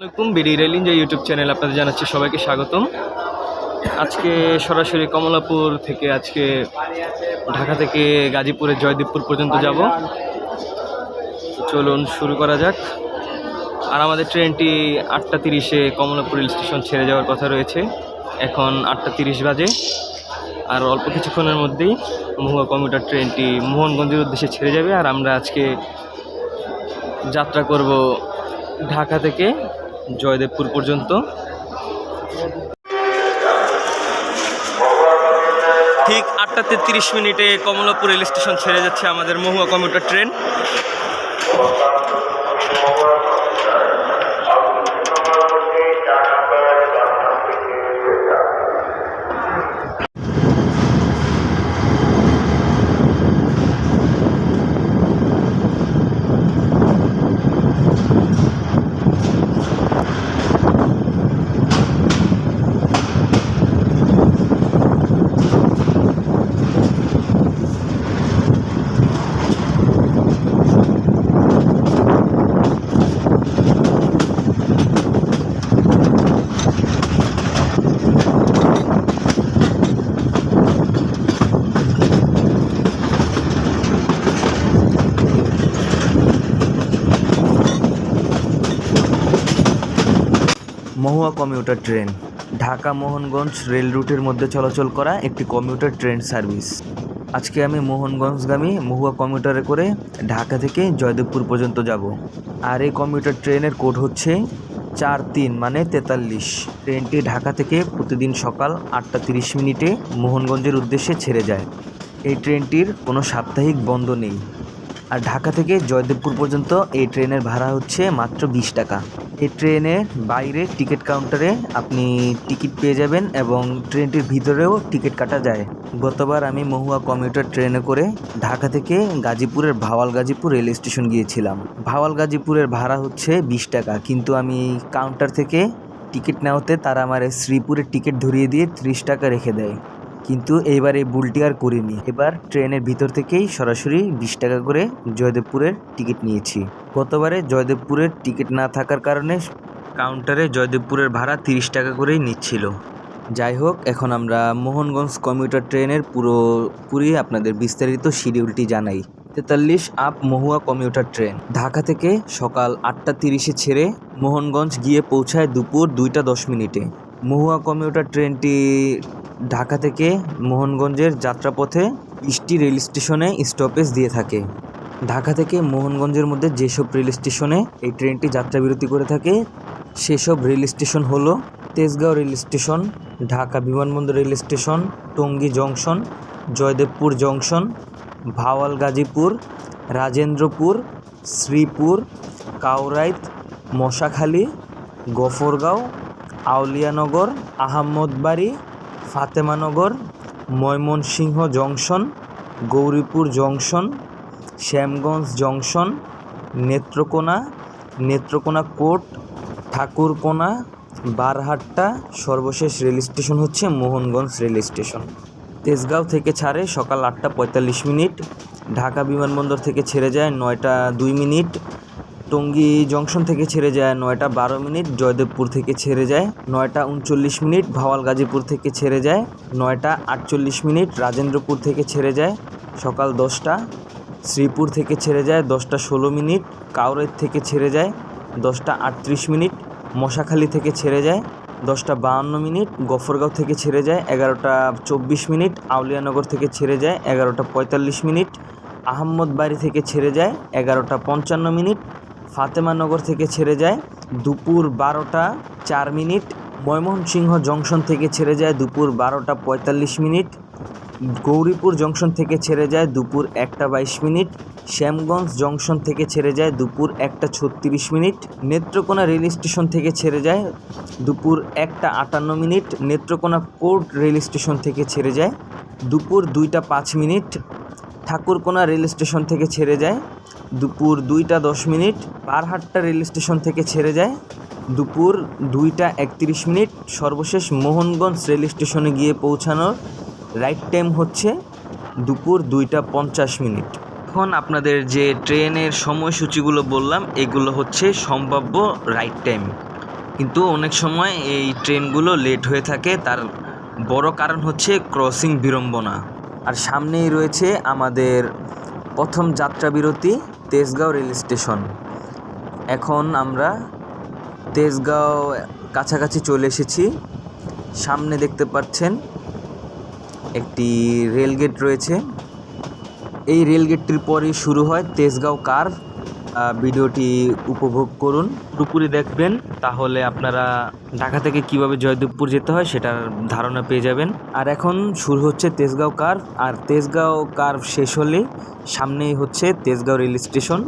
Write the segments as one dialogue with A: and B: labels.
A: আসসালামাইকুম BD rail India YouTube channel আপনাদের জানাচ্ছি সবাইকে স্বাগতম। আজকে সরাসরি কমলাপুর থেকে আজকে ঢাকা থেকে গাজীপুরের জয়দীবপুর পর্যন্ত যাব। চলুন শুরু করা যাক। আর আমাদের ট্রেনটি আটটা তিরিশে কমলাপুর রেল স্টেশন ছেড়ে যাওয়ার কথা রয়েছে। এখন আটটা তিরিশ বাজে। আর অল্প কিছুক্ষণের মধ্যেই মহুয়া কমিউটার ট্রেনটি মোহনগঞ্জের উদ্দেশ্যে ছেড়ে যাবে। আর আমরা আজকে যাত্রা করব ঢাকা থেকে জয়দেবপুর পর্যন্ত। ঠিক আটটা তেত্রিশ মিনিটে কমলাপুর রেল স্টেশন ছেড়ে যাচ্ছে আমাদের Mohua commuter train.
B: Mohua commuter train. Dhaka Mohanganj rail রুটের মধ্যে চলাচল করা একটি কমিউটার ট্রেন সার্ভিস। আজকে আমি মোহনগঞ্জগামী মহুয়া কমিউটারে করে ঢাকা থেকে জয়দেবপুর পর্যন্ত যাব। আর এই কমিউটার ট্রেনের কোড হচ্ছে চার তিন মানে তেতাল্লিশ। ট্রেনটি ঢাকা থেকে প্রতিদিন সকাল আটটা তিরিশ মিনিটে মোহনগঞ্জের উদ্দেশ্যে ছেড়ে যায়। এই ট্রেনটির কোনো সাপ্তাহিক বন্ধ নেই। আর ঢাকা থেকে জয়দেবপুর পর্যন্ত এই ট্রেনের ভাড়া হচ্ছে মাত্র বিশ টাকা। এই ট্রেনের বাইরে টিকিট কাউন্টারে আপনি টিকিট পেয়ে যাবেন এবং ট্রেনটির ভিতরেও টিকিট কাটা যায়। গতবার আমি মহুয়া কমিউটার ট্রেনে করে ঢাকা থেকে গাজীপুরের ভাওয়াল গাজীপুর রেল স্টেশন গিয়েছিলাম। ভাওয়াল গাজীপুরের ভাড়া হচ্ছে বিশ টাকা, কিন্তু আমি কাউন্টার থেকে টিকিট নেওয়াতে তারা আমার শ্রীপুরের টিকিট ধরিয়ে দিয়ে ত্রিশ টাকা রেখে দেয়। কিন্তু এইবার এই ভুলটি আর করিনি। এবার ট্রেনের ভিতর থেকেই সরাসরি বিশ টাকা করে জয়দেবপুরের টিকিট নিয়েছি। গতবারে জয়দেবপুরের টিকিট না থাকার কারণে কাউন্টারে জয়দেবপুরের ভাড়া তিরিশ টাকা করেই নিচ্ছিল। যাই হোক, এখন আমরা মোহনগঞ্জ কমিউটার ট্রেনের পুরো পুরি আপনাদের বিস্তারিত শিডিউলটি জানাই। তেতাল্লিশ up Mohua commuter train. Dhaka থেকে সকাল আটটা তিরিশে ছেড়ে মোহনগঞ্জ গিয়ে পৌঁছায় দুপুর দুইটা দশ মিনিটে। মহুয়া কমিউটার ট্রেনটি ঢাকা থেকে মোহনগঞ্জের যাত্রাপথে ইষ্টি রেল স্টেশনে স্টপেজ দিয়ে থাকে। ঢাকা থেকে মোহনগঞ্জের মধ্যে যেসব রেল স্টেশনে এই ট্রেনটি যাত্রা বিরতি করে থাকে, সেসব রেল স্টেশন হলো তেজগাঁও রেল স্টেশন, ঢাকা বিমানবন্দর rail station, Tongi junction, Joydebpur junction, Bhawal Gazipur, Rajendrapur, Sreepur Kawraid Moshakhali, Gafargaon, Auliyanagar, Ahmedbari Fatemanagar Mymensingh junction, Gouripur junction, Shyamganj junction, Netrokona Netrokona court Thakurakona, Barhatta, সর্বশেষ rail station হচ্ছে Mohanganj rail station. Tejgaon থেকে ছাড়ে সকাল আটটা পঁয়তাল্লিশ minute, Dhaka বিমানবন্দর থেকে ছেড়ে যায় নয়টা দুই মিনিট টঙ্গী জংশন থেকে ছেড়ে যায় নয়টা বারো মিনিট জয়দেবপুর থেকে ছেড়ে যায় নয়টা উনচল্লিশ মিনিট ভাওয়াল গাজীপুর থেকে ছেড়ে যায় নয়টা আটচল্লিশ মিনিট রাজেন্দ্রপুর থেকে ছেড়ে যায় সকাল দশটা শ্রীপুর থেকে ছেড়ে যায় দশটা ষোলো মিনিট কাউরের থেকে ছেড়ে যায় দশটা আটত্রিশ মিনিট মশাখালী থেকে ছেড়ে যায় দশটা বাহান্ন মিনিট গফরগাঁও থেকে ছেড়ে যায় এগারোটা চব্বিশ মিনিট আউলিয়ানগর থেকে ছেড়ে যায় এগারোটা পঁয়তাল্লিশ মিনিট আহম্মদবাড়ি থেকে ছেড়ে যায় এগারোটা পঞ্চান্ন মিনিট ফাতেমানগর থেকে ছেড়ে যায়, দুপুর বারোটা চার মিনিট। ময়মনসিংহ জংশন থেকে ছেড়ে যায়, দুপুর বারোটা পঁয়তাল্লিশ মিনিট। গৌরীপুর জংশন থেকে ছেড়ে যায়, দুপুর একটা বাইশ মিনিট। শ্যামগঞ্জ জংশন থেকে ছেড়ে যায়, দুপুর একটা ছত্রিশ মিনিট। নেত্রকোনা রেল স্টেশন থেকে ছেড়ে যায়, দুপুর একটা আটান্ন minute. Netrokona court rail station থেকে ছেড়ে যায়, দুপুর দুইটা পাঁচ মিনিট। ঠাকুরকোনা রেল স্টেশন থেকে ছেড়ে যায় দুপুর দুইটা দশ মিনিট বারহাট্টা রেল স্টেশন থেকে ছেড়ে যায়। দুপুর দুইটা একত্রিশ মিনিট, সর্বশেষ মোহনগঞ্জ রেল স্টেশনে গিয়ে পৌঁছানোর রাইট টাইম হচ্ছে দুপুর দুইটা পঞ্চাশ মিনিট। এখন আপনাদের যে ট্রেনের সময়সূচিগুলো বললাম, এগুলো হচ্ছে সম্ভাব্য রাইট টাইম কিন্তু অনেক সময় এই ট্রেনগুলো লেট হয়ে থাকে, তার বড় কারণ হচ্ছে ক্রসিং বিড়ম্বনা। আর সামনেই রয়েছে আমাদের প্রথম যাত্রা বিরতি তেজগাঁও রেল স্টেশন। এখন আমরা তেজগাঁও কাছাকাছি চলে এসেছি। সামনে দেখতে পাচ্ছেন একটি রেলগেট রয়েছে। এই রেলগেটটির পরে শুরু হয় তেজগাঁও কার ভিডিওটি উপভোগ করুন। পুরোপুরি দেখবেন, তাহলে আপনারা ঢাকা থেকে কীভাবে জয়দেবপুর যেতে হয় সেটার ধারণা পেয়ে যাবেন। আর এখন শুরু হচ্ছে তেজগাঁও কার আর তেজগাঁও কার শেষ হলে সামনেই হচ্ছে তেজগাঁও রেল স্টেশন।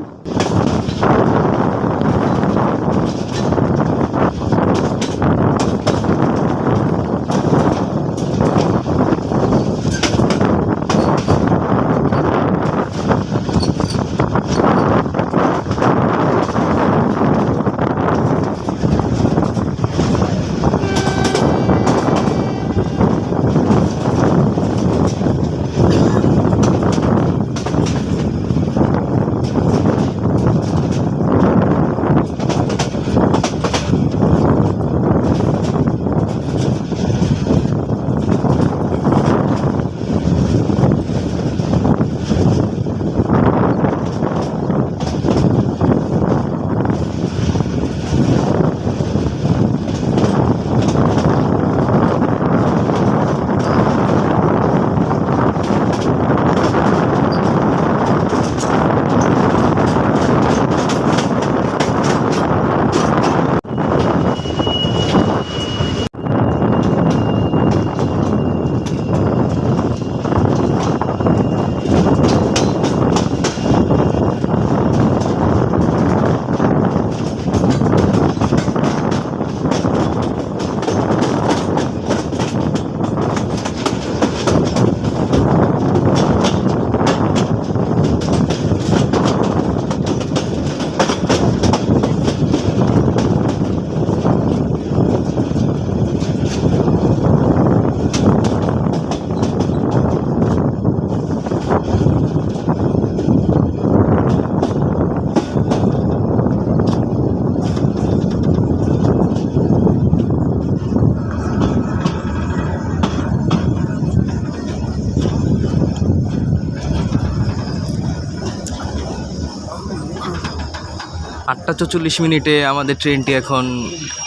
A: আটটা চল্লিশ মিনিটে আমাদের ট্রেনটি এখন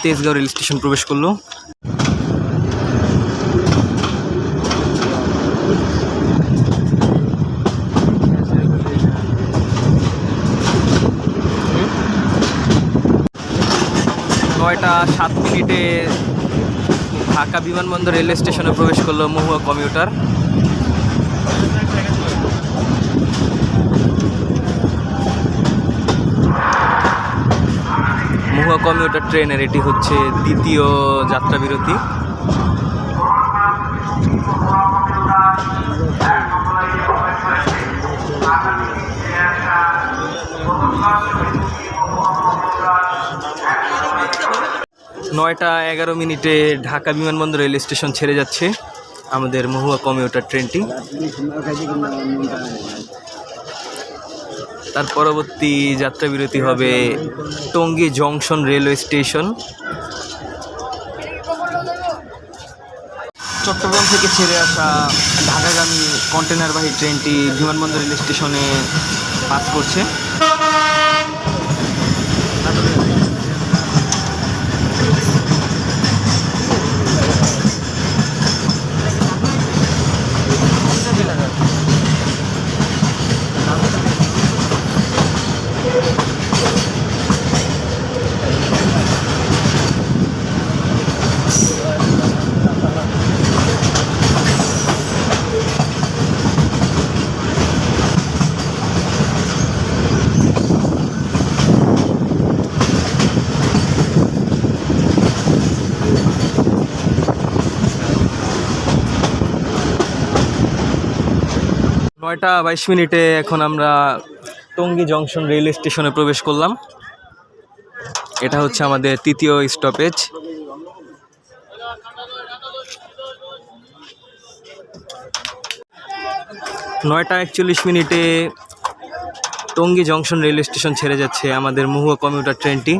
A: তেজগাঁও রেল স্টেশন প্রবেশ করল। নয়টা সাত মিনিটে ঢাকা বিমানবন্দর রেলওয়ে স্টেশনে প্রবেশ করল মহুয়া কমিউটার। কমিউটার ট্রেনের এটি হচ্ছে দ্বিতীয় যাত্রা বিরতি নয়টা এগারো মিনিটে ঢাকা বিমানবন্দর রেল স্টেশন ছেড়ে যাচ্ছে আমাদের মহুয়া কমিউটার ট্রেনটি। তার পরবর্তী যাত্রা বিরতি হবে Tongi junction railway station. Chattogram থেকে ছেড়ে আসা ঢাকাগামী কন্টেনারবাহী ট্রেনটি বিমানবন্দর রেল স্টেশনে পাস করছে। নয়টা বাইশ মিনিটে এখন আমরা টঙ্গী জংশন রেল স্টেশনে প্রবেশ করলাম। এটা হচ্ছে আমাদের তৃতীয় স্টপেজ নয়টা একচল্লিশ মিনিটে টঙ্গী জংশন রেল স্টেশন ছেড়ে যাচ্ছে আমাদের মহুয়া কমিউটার ট্রেনটি।